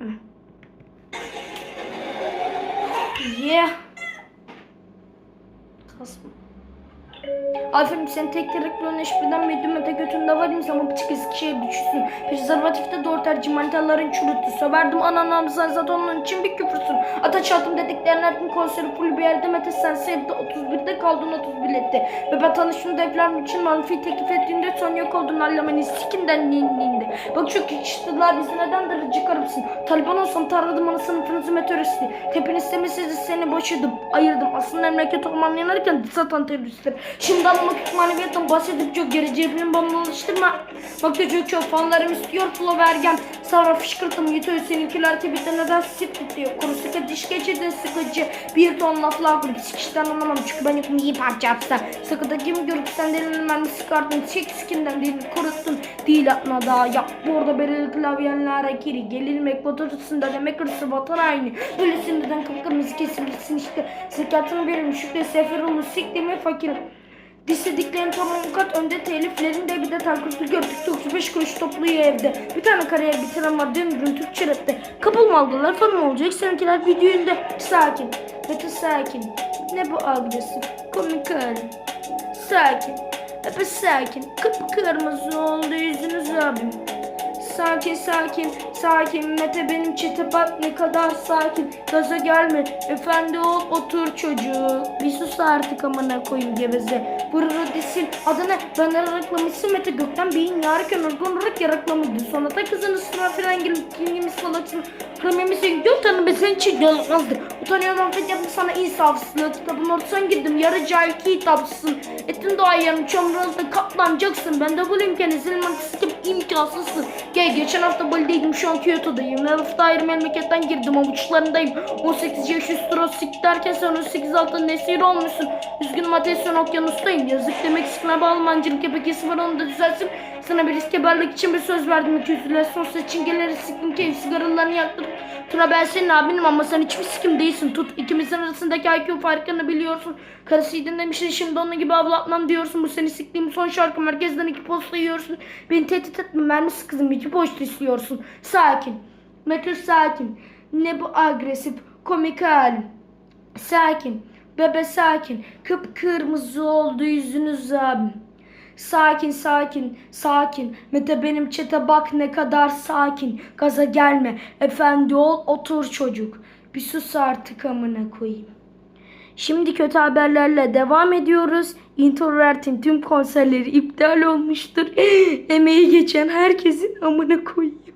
嗯，耶，操死！Aferin sen tek terekli neşbiden medyumete götünde var insan bıçık Eskişehir düşürsün. Prezervatifte doğru tercih manitaların çürüttü. Söverdim ananam sen onun için bir küfürsün. Ataç altım dediklerin her gün konseri full bir yerde Mete sen sevdi 31'de kaldın 30 bilette. Ve ben tanıştım devlerim için manfi teklif ettiğinde son yok oldun Allame'nin sikinden ninliğinde. Bak çok yakıştılar bizi neden darıcı karımsın. Taliban olsam taradım ana sınıfınızı meteoristi. Tepiniz istemeseydi seni boşadım ayırdım. Aslında memleket orman yanarken satan teröristler. Şimdi anlamak maneviyattan bahsedip çok geri cebinin bana alıştırma. Bak çocuk çok fanlarım istiyor flow vergen. Sonra fışkırtım yetiyor seninkiler tweette neden siktir diyor. Kuru sıkı diş geçirdin sıkıcı. Bir ton laflar kur. Sikişten anlamam çünkü ben yokum iyi parça yapsa. Sıkıda kim görüp sen delinin mermisi çıkarttın. Çek sikinden değil kuruttun. Değil atma daha yap. Bu arada bereli klavyenlere kiri. Gelilmek batırısında demek hırsı vatan aynı. Böylesin neden kıpkırmızı kesilirsin işte. Zekatını verim şükre sefer olur. Siktiğimi fakirim. Dislediklerin tamamı kat önde teliflerin de bir de tankırtı gördük 95 kuruş topluyor evde. Bir tane kariyer bitiren var döndürün Türkçe rapte. Kapıl mı aldılar falan olacak seninkiler videoyunda sakin. Mete sakin. Ne bu agresif komik hali. Sakin. Epe sakin. Kıpkırmızı oldu yüzünüz abim. Sakin sakin sakin. Mete benim çete bak ne kadar sakin. Gaza gelme. Efendi ol otur çocuk Bir sus artık amına koyayım geveze. Vurur desin. Adına ben araklamışsın Mete. Gökten beyin yararken organ olarak yaraklamıştı Sonra da kızını sıra fren gelip kimimiz salaksın Kramemisin gök tanı be sen için yalanmazdı Utanıyorum affet yapma sana insafsızlığı Kitabın ortasına girdim yarı cahil kitapsın Etin doğayan çomralda katlanacaksın Ben de bu imkanı senin mantıksız imkansızsın Gel geçen hafta Bali'deydim şu an Kyoto'dayım. Her hafta ayrı memleketten girdim avuçlarındayım. 18 yaş üstü rosik derken sen 18 altın nesir olmuşsun. Üzgünüm ateşten okyanustayım. Yazık demek sıkına bağlamancılık yapakesi var onu da düzelsin. Sana bir riske için bir söz verdim. 200 lira son çingeleri sıktım keyif sigaralarını yaktım. Tura ben senin abinim ama sen hiçbir sikim değilsin. Tut ikimizin arasındaki IQ farkını biliyorsun. Karısıydın demiştin şimdi onun gibi avlatmam diyorsun. Bu seni siktiğim son şarkı merkezden iki posta yiyorsun. Beni tehdit etme mermisi kızım iki posta istiyorsun. Sakin. Metin sakin. Ne bu agresif komik halim. Sakin. Bebe sakin. Kıpkırmızı oldu yüzünüz abim. Sakin sakin sakin Mete benim çete bak ne kadar sakin Gaza gelme efendi ol otur çocuk Bir sus artık amına koyayım Şimdi kötü haberlerle devam ediyoruz. Introvert'in tüm konserleri iptal olmuştur. Emeği geçen herkesin amına koyayım.